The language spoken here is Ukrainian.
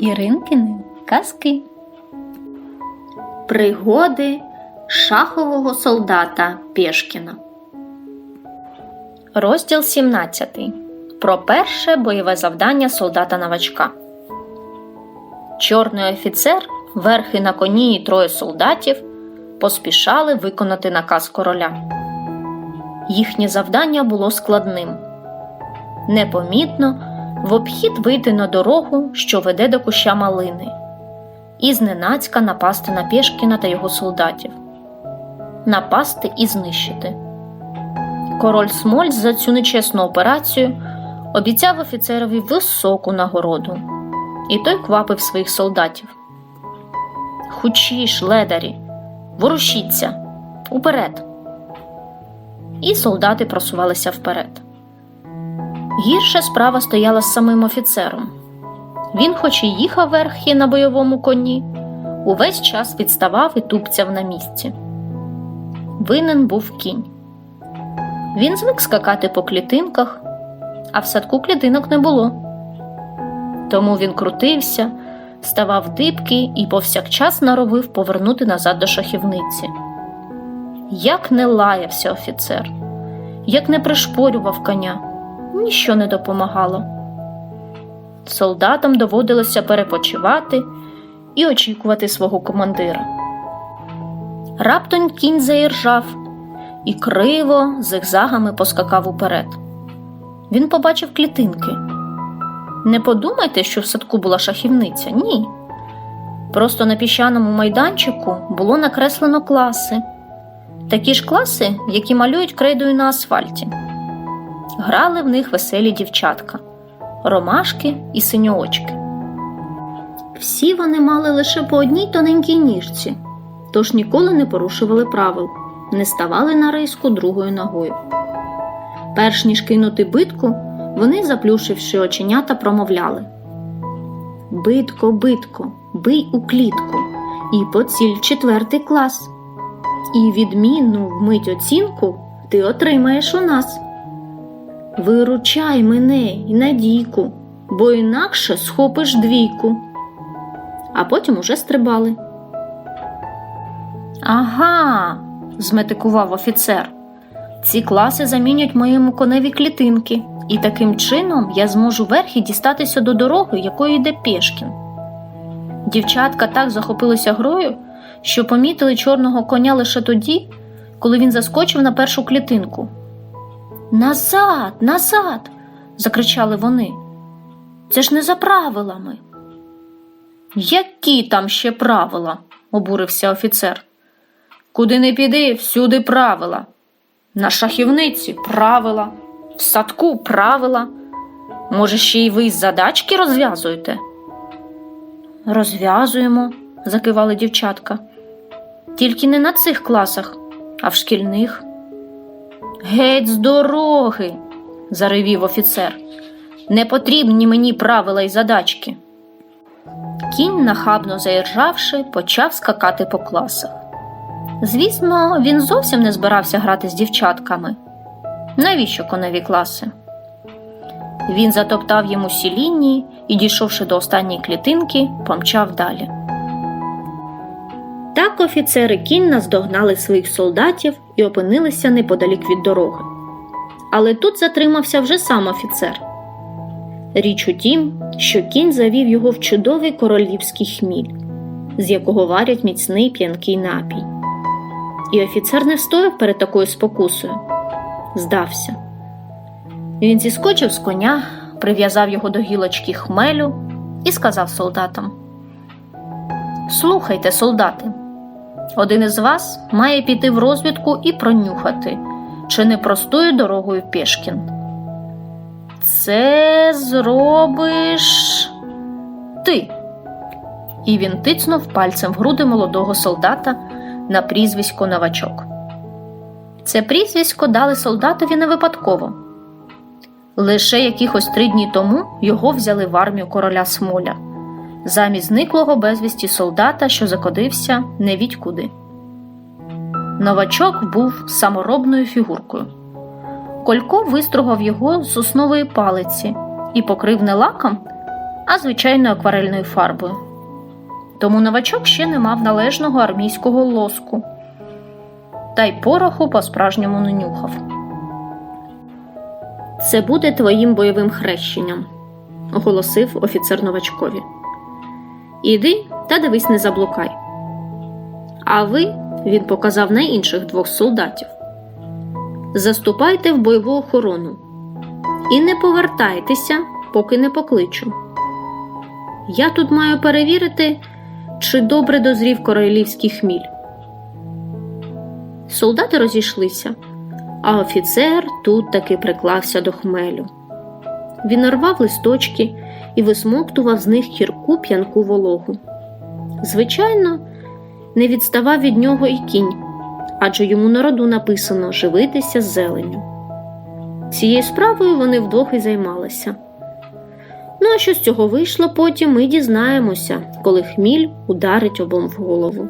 Іринкини казки. Пригоди шахового солдата Пєшкіна. Розділ 17. Про перше бойове завдання солдата новачка. Чорний офіцер, верхи на коні і троє солдатів поспішали виконати наказ короля. Їхнє завдання було складним. Непомітно в обхід вийти на дорогу, що веде до куща малини, і зненацька напасти на Пєшкіна та його солдатів, напасти і знищити. Король Смольц за цю нечесну операцію обіцяв офіцерові високу нагороду, і той квапив своїх солдатів. Хучіш, ледарі, ворушіться, уперед. І солдати просувалися вперед. Гірша справа стояла з самим офіцером. Він, хоч і їхав верхи на бойовому коні, увесь час відставав і тупцяв на місці. Винен був кінь. Він звик скакати по клітинках, а в садку клітинок не було. Тому він крутився, ставав дибки і повсякчас наробив повернути назад до шахівниці. Як не лаявся офіцер, як не пришпорював коня ніщо не допомагало. Солдатам доводилося перепочивати і очікувати свого командира. Раптом кінь заіржав і криво зигзагами поскакав уперед. Він побачив клітинки. Не подумайте, що в садку була шахівниця. Ні. Просто на піщаному майданчику було накреслено класи, такі ж класи, які малюють крейдою на асфальті. Грали в них веселі дівчатка, ромашки і синьоочки. Всі вони мали лише по одній тоненькій ніжці, тож ніколи не порушували правил, не ставали на риску другою ногою. Перш ніж кинути битку, вони, заплющивши оченята, промовляли Битко, битко, бий у клітку і поціль четвертий клас. І відмінну вмить оцінку ти отримаєш у нас. Виручай мене й надійку, бо інакше схопиш двійку. А потім уже стрибали. Ага, зметикував офіцер. Ці класи замінять моєму коневі клітинки, і таким чином я зможу верхи дістатися до дороги, якою йде Пєшкін. Дівчатка так захопилися грою, що помітили чорного коня лише тоді, коли він заскочив на першу клітинку. Назад, назад. закричали вони. Це ж не за правилами. Які там ще правила? обурився офіцер. Куди не піди, всюди правила. На шахівниці правила, в садку правила. Може, ще й ви задачки розв'язуєте? Розв'язуємо, закивали дівчатка. Тільки не на цих класах, а в шкільних. Геть з дороги, заревів офіцер. Не потрібні мені правила й задачки. Кінь, нахабно заіржавши, почав скакати по класах. Звісно, він зовсім не збирався грати з дівчатками. Навіщо коневі класи? Він затоптав йому всі лінії і, дійшовши до останньої клітинки, помчав далі. Так офіцери кінь наздогнали своїх солдатів і опинилися неподалік від дороги. Але тут затримався вже сам офіцер. Річ у тім, що кінь завів його в чудовий королівський хміль, з якого варять міцний п'янкий напій. І офіцер не встояв перед такою спокусою, здався. Він зіскочив з коня, прив'язав його до гілочки хмелю і сказав солдатам: Слухайте, солдати, один із вас має піти в розвідку і пронюхати, чи не простою дорогою Пєшкін. Це зробиш ти. І він тицнув пальцем в груди молодого солдата на прізвисько новачок. Це прізвисько дали солдатові не випадково. Лише якихось три дні тому його взяли в армію короля Смоля замість зниклого безвісті солдата, що закодився невідь куди. Новачок був саморобною фігуркою. Колько вистругав його з соснової палиці і покрив не лаком, а звичайною акварельною фарбою. Тому новачок ще не мав належного армійського лоску, та й пороху по-справжньому не нюхав. Це буде твоїм бойовим хрещенням, оголосив офіцер новачкові. Іди та дивись, не заблукай. А ви, він показав на інших двох солдатів, заступайте в бойову охорону і не повертайтеся, поки не покличу. Я тут маю перевірити, чи добре дозрів королівський хміль. Солдати розійшлися, а офіцер тут таки приклався до хмелю. Він рвав листочки і висмоктував з них гірку п'янку вологу. Звичайно, не відставав від нього і кінь, адже йому на роду написано живитися з зеленю. Цією справою вони вдвох і займалися. Ну, а що з цього вийшло потім, ми дізнаємося, коли хміль ударить обом в голову.